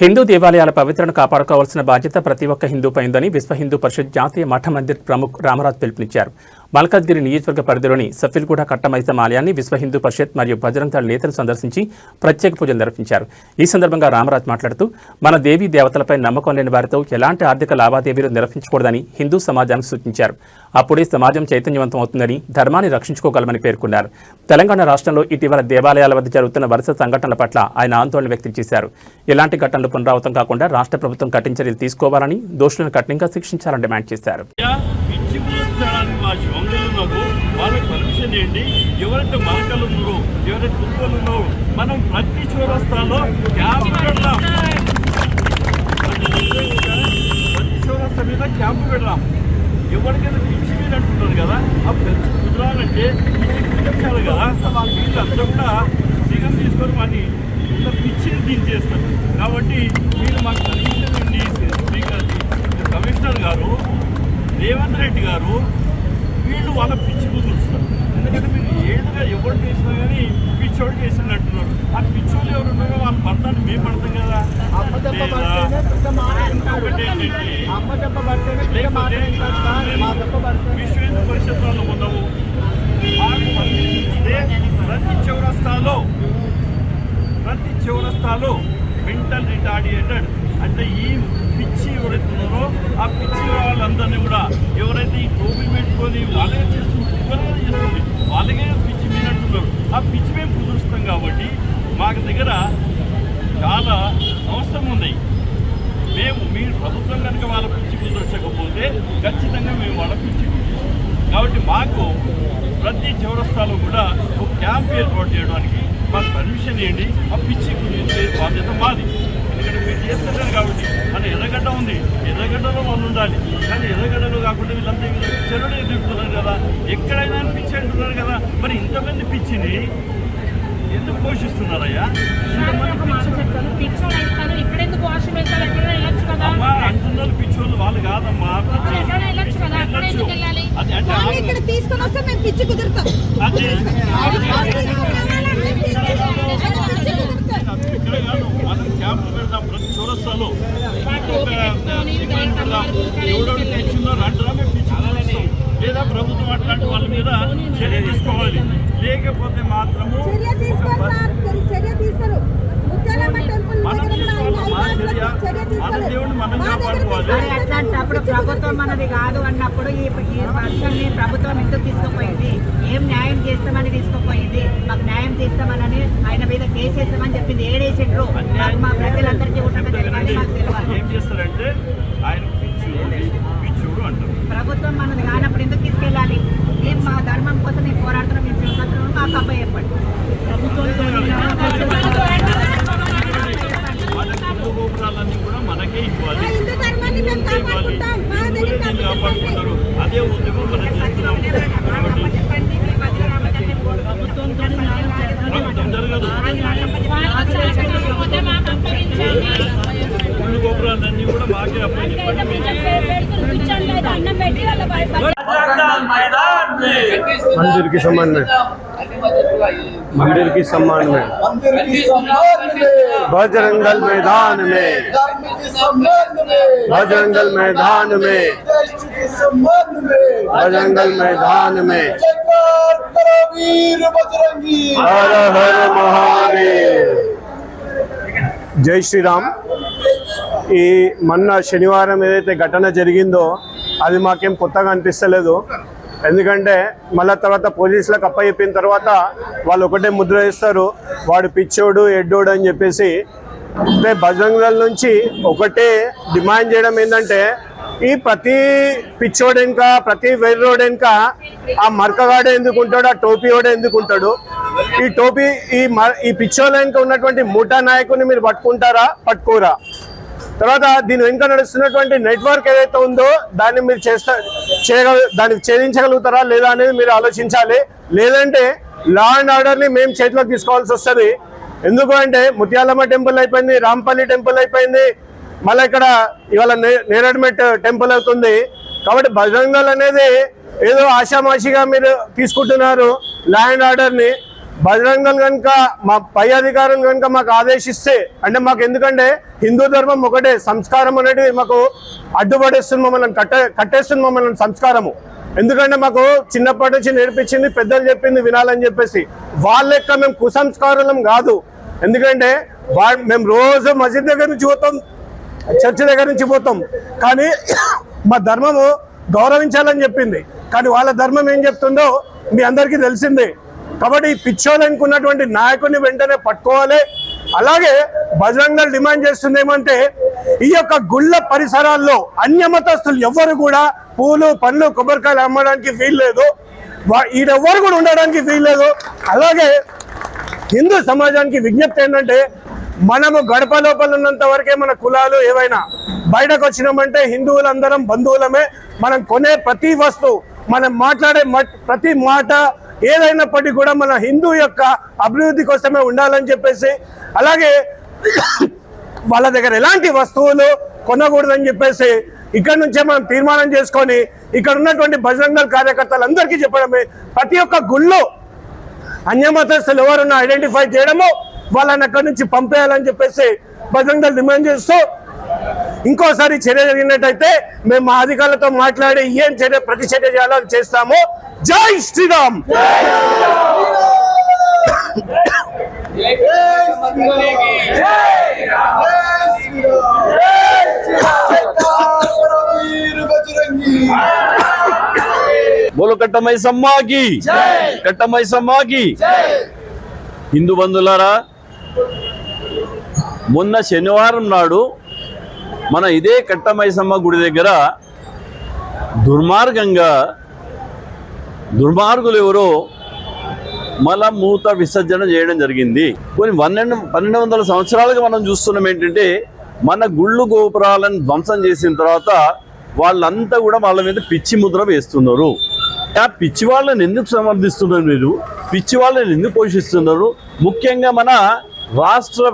హిందూ దేవాలయాల పవిత్రను కాపాడుకోవాల్సిన బాధ్యత ప్రతి ఒక్క హిందూపై ఉందని విశ్వ హిందూ పరిషత్ జాతీయ మఠ మందిర్ ప్రముఖ్ రామరాజ్ పిలుపునిచ్చారు. మల్కాజ్గిరి నియోజకవర్గ పరిధిలోని సఫిల్గూడ కట్టమైసం ఆలయాన్ని విశ్వ హిందూ పరిషత్ మరియు బజరంగ నేతలు సందర్శించి ప్రత్యేక పూజలు నిర్వహించారు. ఈ సందర్భంగా రామరాజ్ మాట్లాడుతూ మన దేవీ దేవతలపై నమ్మకం లేని వారితో ఎలాంటి ఆర్థిక లావాదేవీలు నిర్వహించకూడదని హిందూ సమాజానికి సూచించారు. అప్పుడే సమాజం చైతన్యవంతం అవుతుందని ధర్మాన్ని రక్షించుకోగలమని పేర్కొన్నారు. తెలంగాణ రాష్ట్రంలో ఇటీవల దేవాలయాల వద్ద జరుగుతున్న వరుస సంఘటనల పట్ల ఆయన ఆందోళన వ్యక్తం చేశారు. ఇలాంటి ఘటనలు పునరావృతం కాకుండా రాష్ట్ర ప్రభుత్వం కఠిన చర్యలు తీసుకోవాలని దోషులను కఠినంగా శిక్షించాలని డిమాండ్ చేశారు. అయ్యా, పిచ్చి మా శివంగులు ఉన్నారు వాళ్ళకి పర్మిషన్ ఏంటి ఎవరైతే మరకలు ఉన్నారో ఎవరైతే కుక్కలు ఉన్నారో మనం ప్రతి చౌరస్తాలో క్యాంపు పెడదాం ప్రతి చౌరస్తా మీద క్యాంపు పెడదాం ఎవరికైనా పిచ్చి మీద అంటున్నారు కదా ఆ పిచ్చి కుదరాలంటే పిచ్చి కుదర్చాలి కదా. వీళ్ళంతా కూడా సిగం తీసుకొని మరి ఇంత పిచ్చిని దించేస్తారు. కాబట్టి మీరు మాకు కలిగించండి స్పీకర్ కమిషనర్ గారు. రేవంత్ రెడ్డి గారు వీళ్ళు వాళ్ళ పిచ్చి కుదురుస్తారు. ఎందుకంటే మీరు ఏడుగా ఎవరు చేసినా కానీ పిచ్చోడు చేసింది అంటున్నారు ఆ పిచ్చోళ్ళు ఎవరు ఉన్నారో వాళ్ళ పడతాను మేము పడతాం కదా. విశ్వ హిందూ పరిషత్ వాళ్ళు పరిశీలిస్తే ప్రతి చౌరస్తాలో ప్రతి చౌరస్తాలో మెంటల్ రిటార్డియేటెడ్ అంటే ఈ పిచ్చి ఎవరైతే ఉన్నారో ఆ పిచ్చి వాళ్ళందరినీ కూడా ఎవరైతే ఈ టోపీ పెట్టుకొని వాళ్ళే చేస్తుంది చేస్తుంది వాళ్ళకే పిచ్చి మీనంటున్నారు ఆ పిచ్చి మేము కుదురుస్తాం కాబట్టి మాకు దగ్గర చాలా అవసరం ఉన్నాయి మేము మీరు ప్రభుత్వం కనుక వాళ్ళ పిచ్చి కుదర్చకపోతే ఖచ్చితంగా మేము వాళ్ళ పిచ్చి కాబట్టి మాకు ప్రతి చౌరస్తాలో కూడా ఒక క్యాంప్ ఏర్పాటు చేయడానికి మాకు పర్మిషన్ ఇవ్వండి ఆ పిచ్చి కుదిరించే బాధ్యత మాది. ఉండాలి కానీ ఎర్రగడ్డలో కాకుండా వీళ్ళంతా చెరుడు ఎదుర్కొన్నారు కదా? ఎక్కడైనా పిచ్చి అంటున్నారు కదా? మరి ఇంతమంది పిచ్చిని ఎందుకు పోషిస్తున్నారయ్యా? అమ్మా అంటున్నారు పిచ్చోళ్ళు వాళ్ళు కాదమ్మా. తీసుకొని వస్తే మేము పిచ్చి కుదురుతాం. మనం క్యాంప్ పెడదాం ప్రతి చౌరస్తాలో ఎవడెవడు మేము పిచ్చి కుదురుస్తాం. లేదా ప్రభుత్వం అట్లాంటి వాళ్ళ మీద చర్య తీసుకోవాలి. లేకపోతే మాత్రము మనం తీసుకోవాలి. చర్య మన. దేవుడిని మనం కాపాడుకోవాలి. అట్లాంటప్పుడు ప్రభుత్వం మనది కాదు అన్నప్పుడు ఈ పర్సన్ని ప్రభుత్వం ఎందుకు తీసుకుపోయింది? ఏం న్యాయం చేస్తామని తీసుకుపోయింది? చేస్తామని ఆయన మీద కేసు వేస్తామని చెప్పింది. ఏడేసిండ్రు మా ప్రజలందరికీ ఏం చేస్తారంటే ఆయన ప్రభుత్వం మనది కానప్పుడు ఎందుకు తీసుకెళ్ళాలి? మేము మా ధర్మం కోసం మేము పోరాడుతున్నాం మేము శివసత్రం మాకు అబ్బాయి చెప్పండి మన హిందూ గోపురాలన్నీ కూడా మనకే ఇవ్వాలి మా హిందూ ధర్మాన్ని మేము హిందువులకే ఇవ్వాలి కాపాడుకుంటాం. మా దగ్గర హిందువులే దీన్ని కాపాడుకుంటారు అదే ఉద్యమం మనం చేస్తున్నాం కాబట్టి ప్రభుత్వం జరగదు వాళ్ళకి సహకరించకపోతే మాకు అప్పగించండి హిందూ గోపురాలన్నీ కూడా మాకే అప్పగించండి ఇంకేదో పిక్చర్ పెడుతున్నారు పిచ్చర్ లేదు అన్నం పెట్టి వాళ్ళ భయపడి मंदिर के सम्मान में मंदिर के सम्मान में मंदिर की सम्मान में बजरंगल मैदान में धर्म के संबंध में बजरंगल मैदान में राष्ट्र के संबंध में बजरंगल मैदान में जयकार करो वीर बजरंगी हर हर महादेव జై శ్రీరామ్ ఈ మొన్న శనివారం ఏదైతే ఘటన జరిగిందో అది మాకేం కొత్తగా అనిపిస్తలేదు ఎందుకంటే మళ్ళీ తర్వాత పోలీసులకు అప్పచెప్పిన తర్వాత వాళ్ళు ఒకటే ముద్ర వేస్తారు. వాడు పిచ్చోడు ఎడ్డోడు అని చెప్పేసి. అంటే బజరంగ నుంచి ఒకటే డిమాండ్ చేయడం ఏంటంటే ఈ ప్రతి పిచ్చోడు వెనుక ప్రతి వెర్రోడు వెనుక ఆ మరకగాడు ఎందుకు ఉంటాడు ఆ టోపీవాడు ఎందుకు ఉంటాడు ఈ టోపీ ఈ మ- ఈ పిచ్చోళ్ళ వెనుక ఉన్నటువంటి మూటా నాయకుని మీరు పట్టుకుంటారా? పట్టుకోరా. తర్వాత దీని వెనుక నడుస్తున్నటువంటి నెట్వర్క్ ఏదైతే ఉందో దాన్ని మీరు చేస్తా చేయగల దాన్ని ఛేదించగలుగుతారా లేదా అనేది మీరు ఆలోచించాలి. లేదంటే లా అండ్ ఆర్డర్ని మేము చేతిలోకి తీసుకోవాల్సి వస్తుంది. ఎందుకు అంటే ముత్యాలమ్మ టెంపుల్ అయిపోయింది రాంపల్లి టెంపుల్ అయిపోయింది మళ్ళీ ఇక్కడ ఇవాళ నే- నేరడ్మెట్ టెంపుల్ అవుతుంది. కాబట్టి బజరంగల్ అనేది ఏదో ఆషామాషిగా మీరు తీసుకుంటున్నారు ల్యాండ్ అండ్ ఆర్డర్ని బజరంగం కనుక మా పై అధికారులు కనుక మాకు ఆదేశిస్తే అంటే మాకు ఎందుకంటే హిందూ ధర్మం ఒకటే సంస్కారం అనేది మాకు అడ్డుపడేస్తుంది మమ్మల్ని కట్టే కట్టేస్తుంది మమ్మల్ని సంస్కారము. ఎందుకంటే మాకు చిన్నప్పటి నుంచి నేర్పించింది పెద్దలు చెప్పింది వినాలని చెప్పేసి. వాళ్ళ లెక్క మేము కుసంస్కారులం కాదు. ఎందుకంటే వా మేము రోజు మసీద్ దగ్గర నుంచి పోతాం చర్చ్ దగ్గర నుంచి పోతాం. కానీ మా ధర్మము గౌరవించాలని చెప్పింది. కానీ వాళ్ళ ధర్మం ఏం చెప్తుందో మీ అందరికీ తెలిసిందే. కాబట్టి ఈ నాయకుని నాయకుడిని వెంటనే పట్టుకోవాలి. అలాగే బజరంగ డిమాండ్ చేస్తుంది ఏమంటే ఈ యొక్క గుళ్ళ పరిసరాల్లో అన్యమతస్తులు ఎవ్వరు కూడా పూలు పండ్లు కొబ్బరికాయలు అమ్మడానికి వీల్లేదు వా- ఈడెవ్వరు కూడా ఉండడానికి వీల్లేదు అలాగే హిందూ సమాజానికి విజ్ఞప్తి ఏంటంటే మనము గడప లోపల ఉన్నంత వరకే మన కులాలు ఏవైనా బయటకు వచ్చినామంటే హిందువులందరం బంధువులమే. మనం కొనే ప్రతి వస్తువు మనం మాట్లాడే మట్- ప్రతి మాట ఏదైనప్పటికీ కూడా మన హిందూ యొక్క అభివృద్ధి కోసమే ఉండాలని చెప్పేసి అలాగే వాళ్ళ దగ్గర ఎలాంటి వస్తువులు కొనకూడదని చెప్పేసి ఇక్కడ నుంచే మనం తీర్మానం చేసుకొని ఇక్కడ ఉన్నటువంటి బజరంగ కార్యకర్తలు కార్యకర్తలందరికీ చెప్పడమే. ప్రతి ఒక్క గుళ్ళో అన్యమతస్తులు ఎవరున్నా ఐడెంటిఫై చేయడము వాళ్ళని అక్కడి నుంచి పంపేయాలని చెప్పేసి బజరంగ డిమాండ్ చేస్తూ ఇంకోసారి చర్య జరిగినట్టయితే మేము మా అధికారులతో మాట్లాడి ఏం చర్య ప్రతి చర్య చేయాలో చేస్తాము. జై శ్రీరామ్! బోలు కట్టమై సమ్మాకి కట్టమై సమ్మాకి హిందూ బంధులారా మొన్న శనివారం నాడు మన ఇదే కట్టమైసమ్మ గుడి దగ్గర దుర్మార్గంగా దుర్మార్గులు ఎవరో మలమూత విసర్జన చేయడం జరిగింది. కొన్ని పన్నెండు పన్నెండు వందల సంవత్సరాలుగా మనం చూస్తున్నాం ఏంటంటే మన గుళ్ళు గోపురాలను ధ్వంసం చేసిన తర్వాత వాళ్ళంతా కూడా వాళ్ళ మీద పిచ్చి ముద్ర వేస్తున్నారు. ఆ పిచ్చి వాళ్ళని ఎందుకు సమర్థిస్తున్నారు మీరు? పిచ్చి వాళ్ళని ఎందుకు పోషిస్తున్నారు? ముఖ్యంగా మన రాష్ట్ర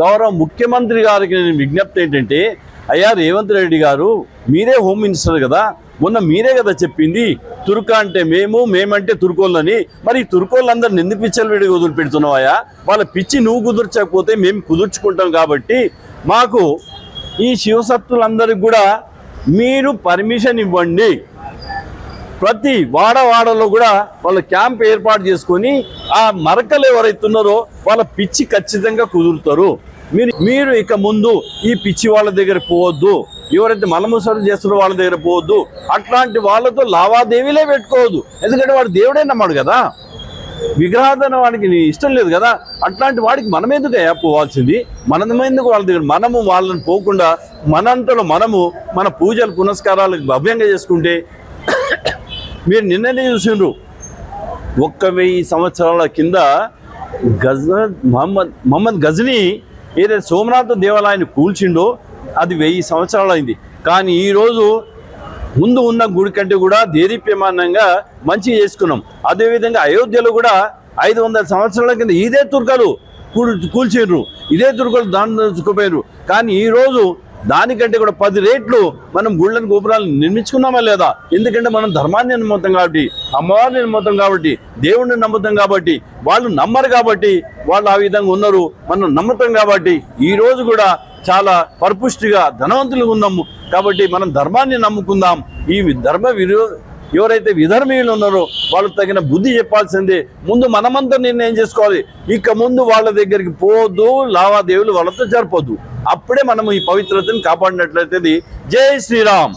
గౌరవ ముఖ్యమంత్రి గారికి నేను విజ్ఞప్తి ఏంటంటే అయ్యా రేవంత్ రెడ్డి గారు మీరే హోమ్ మినిస్టర్ కదా మొన్న మీరే కదా చెప్పింది తుర్క అంటే మేము మేమంటే తుర్కోళ్ళని. మరి ఈ తుర్కోళ్ళందరిని ఎందుకు పిచ్చలు విడిగా వదిలిపెడుతున్నావా వాళ్ళ పిచ్చి నువ్వు కుదుర్చకపోతే మేము కుదుర్చుకుంటాం కాబట్టి మాకు ఈ శివసత్తులందరికి కూడా మీరు పర్మిషన్ ఇవ్వండి. ప్రతి వాడ వాడలో కూడా వాళ్ళ క్యాంప్ ఏర్పాటు చేసుకొని ఆ మరకలు ఎవరైతున్నారో వాళ్ళ పిచ్చి ఖచ్చితంగా కుదురుతారు. మీరు మీరు ఇక ముందు ఈ పిచ్చి వాళ్ళ దగ్గర పోవద్దు. ఎవరైతే మలముసరు చేస్తున్న వాళ్ళ దగ్గర పోవద్దు. అట్లాంటి వాళ్ళతో లావాదేవీలే పెట్టుకోవద్దు. ఎందుకంటే వాడు దేవుడే నమ్మాడు కదా. విగ్రహాధన వాడికి నీ ఇష్టం లేదు కదా. అట్లాంటి వాడికి మనం ఎందుకు పోవాల్సింది? మన ఎందుకు వాళ్ళ దగ్గర? మనము వాళ్ళని పోకుండా మనంతలో మనము మన పూజలు పునస్కారాలకు భవ్యంగా చేసుకుంటే మీరు నిన్ననే చూసిండ్రు. ఒక్క వెయ్యి సంవత్సరాల కింద గజ మహమ్మద్ మహమ్మద్ గజనీ ఏదైతే సోమనాథ దేవాలయాన్ని కూల్చిండో అది వెయ్యి సంవత్సరాలు అయింది కానీ ఈరోజు ముందు ఉన్న గుడి కంటే కూడా దేదీప్యమానంగా మంచిగా చేసుకున్నాం. అదేవిధంగా అయోధ్యలో కూడా ఐదు వందల సంవత్సరాల కింద ఇదే తుర్కలు కూల్ కూల్చిండ్రు ఇదే తుర్కలు దాని చుక్కుపోయారు కానీ ఈరోజు దానికంటే కూడా పది రేట్లు మనం గుళ్ళని గోపురాలను నిర్మించుకున్నామా లేదా? ఎందుకంటే మనం ధర్మాన్ని నమ్ముతాం కాబట్టి అమ్మవారిని నమ్ముతాం కాబట్టి దేవుడిని నమ్ముతాం కాబట్టి వాళ్ళు నమ్మరు కాబట్టి వాళ్ళు ఆ విధంగా ఉన్నారు మనం నమ్ముతాం కాబట్టి ఈ రోజు కూడా చాలా పరిపుష్టిగా ధనవంతులుగా ఉన్నాము కాబట్టి మనం ధర్మాన్ని నమ్ముకుందాం. ఈ ధర్మ విరో ఎవరైతే విధర్మీయులు ఉన్నారో వాళ్ళు తగిన బుద్ధి చెప్పాల్సిందే. ముందు మనమంతా నిర్ణయం చేసుకోవాలి. ఇక ముందు వాళ్ళ దగ్గరికి పోవద్దు లావాదేవీలు వాళ్ళతో జరపొద్దు. అప్పుడే మనం ఈ పవిత్రతను కాపాడినట్లయితే జై శ్రీరామ్.